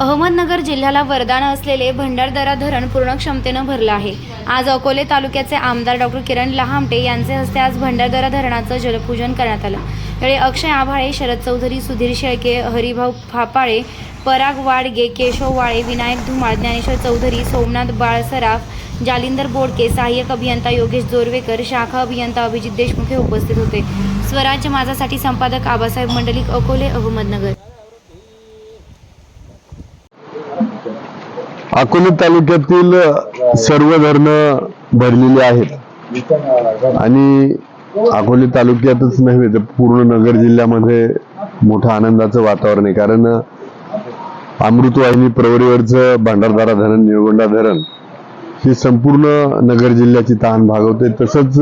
अहमदनगर जिल्ह्याला वरदान असलेले भंडारदरा धरण पूर्ण क्षमतेनं भरलं आहे. आज अकोले तालुक्याचे आमदार डॉक्टर किरण लहामटे यांचे हस्ते आज भंडारदरा धरणाचं जलपूजन करण्यात आलं. यावेळी अक्षय आभाळे शरद चौधरी सुधीर शेळके हरिभाऊ फापाळे पराग वाडगे केशव वाळे विनायक धुमाळ ज्ञानेश्वर चौधरी सोमनाथ बाळ सराफ जालिंदर बोडके सहाय्यक अभियंता योगेश जोरवेकर शाखा अभियंता अभिजित देशमुख हे उपस्थित होते. स्वराज्य माझासाठी संपादक आबासाहेब मंडलिक अकोले अहमदनगर. अकोले तालुक्यातील सर्व धरणं भरलेली आहेत. आणि अकोले तालुक्यातच नव्हे तर पूर्ण नगर जिल्ह्यामध्ये मोठं आनंदाचं वातावरण आहे. कारण अमृतवाहिनी प्रवरीवरचं भांडारदारा धरण निळगोंडा धरण ही संपूर्ण नगर जिल्ह्याची तहान भागवते. तसंच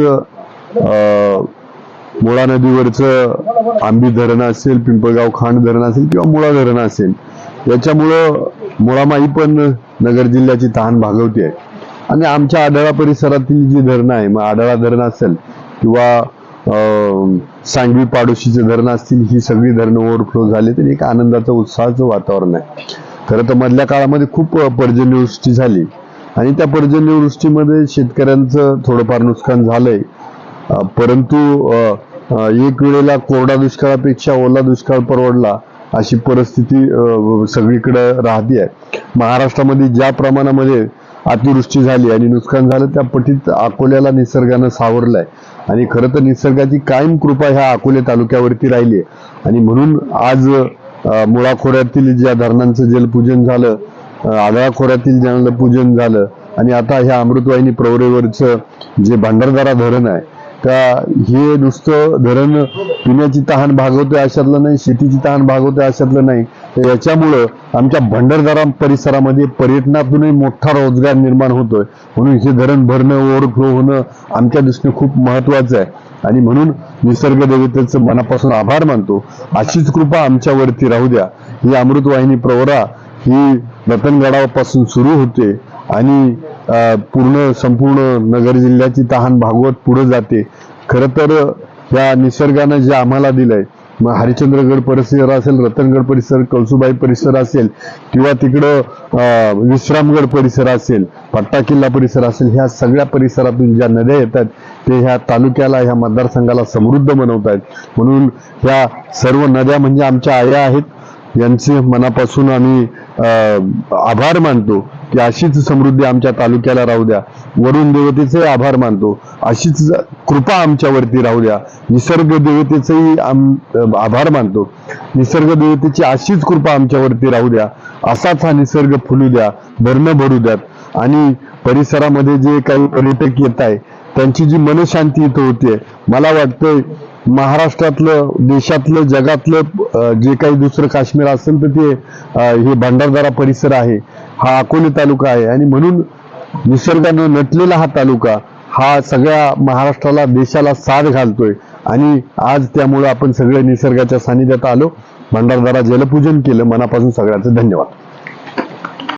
मुळा नदीवरचं आंबी धरण असेल पिंपळगाव खांड धरण असेल किंवा मुळा धरण असेल याच्यामुळं मुळामाई पण नगर जिल्ह्याची तहान भागवते आहे. आणि आमच्या आढळा परिसरातील जी धरणं आहे मग आढळा धरण असेल किंवा अं, सांगवी पाडोशीचे धरणं असतील ही सगळी धरणं ओव्हरफ्लो झाली तर एक आनंदाचं उत्साहाचं वातावरण आहे. खरं तर मधल्या काळामध्ये खूप पर्जन्यवृष्टी झाली. आणि त्या पर्जन्यवृष्टीमध्ये शेतकऱ्यांचं थोडंफार नुकसान झालंय. परंतु एक वेळेला कोरडा दुष्काळापेक्षा ओला दुष्काळ परवडला. अशी परिस्थिती सगळीकडे राहते आहे. महाराष्ट्रामध्ये ज्या प्रमाणामध्ये अतिवृष्टी झाली आणि नुकसान झालं त्या पटीत अकोल्याला निसर्गानं सावरलंय. आणि खरं तर निसर्गाची कायम कृपा ह्या अकोले तालुक्यावरती राहिली आहे. आणि म्हणून आज मुळाखोऱ्यातील मुळा खोऱ्यातील ज्या धरणांचं जलपूजन झालं आगळा खोऱ्यातील जलपूजन झालं आणि आता ह्या अमृतवाहिनी प्रवरेवरचं जे भांडारदारा धरण आहे का हे नुसतं धरण पिण्याची तहान भागवते अशातलं नाही शेतीची तहान भागवते अशातलं नाही. तर याच्यामुळं आमच्या भंडारदारा परिसरामध्ये पर्यटनातूनही मोठा रोजगार निर्माण होतोय. म्हणून हे धरण भरणं ओव्हरफ्लो होणं आमच्या दृष्टीने खूप महत्वाचं आहे. आणि म्हणून निसर्ग देवतेचं मनापासून आभार मानतो. अशीच कृपा आमच्यावरती राहू द्या. ही अमृतवाहिनी प्रवरा ही रतनगडापासून सुरू होते. आणि पूर्ण संपूर्ण नगर जिल्ह्याची तहान भागवत पुढे जाते. खरं तर या निसर्गानं जे आम्हाला दिलंय मग हरिश्चंद्रगड परिसर असेल रतनगड परिसर कळसुबाई परिसर असेल किंवा तिकडं विश्रामगड परिसर असेल पट्टा किल्ला परिसर असेल ह्या सगळ्या परिसरातून ज्या नद्या येतात ते ह्या तालुक्याला ह्या मतदारसंघाला समृद्ध बनवत आहेत म्हणून ह्या सर्व नद्या म्हणजे आमच्या आया आहेत. यांचे मनापासून आम्ही अं, आभार मानतो की अशीच समृद्धी आमच्या तालुक्याला राहू द्या. वरुण देवतेचे आभार मानतो. अशीच कृपा आमच्यावरती राहू द्या. निसर्ग देवतेचेही आम आभार मानतो. निसर्ग देवतेची अशीच कृपा आमच्यावरती राहू द्या. असाच हा निसर्ग फुलू द्या धरणं भरू द्यात. आणि परिसरामध्ये जे काही पर्यटक येत आहे त्यांची जी मनशांती इथं होतीये मला वाटतंय महाराष्ट्रातलं देशातलं जगातलं जे काही दुसरं काश्मीर असेल तर ते हे भंडारदारा परिसर आहे. हा अकोले तालुका आहे. आणि म्हणून निसर्गानं नटलेला हा तालुका हा सगळ्या महाराष्ट्राला देशाला साथ घालतोय. आणि आज त्यामुळे आपण सगळे निसर्गाच्या सानिध्यात आलो. भंडारदारा जलपूजन केलं. मनापासून सगळ्यांचं धन्यवाद.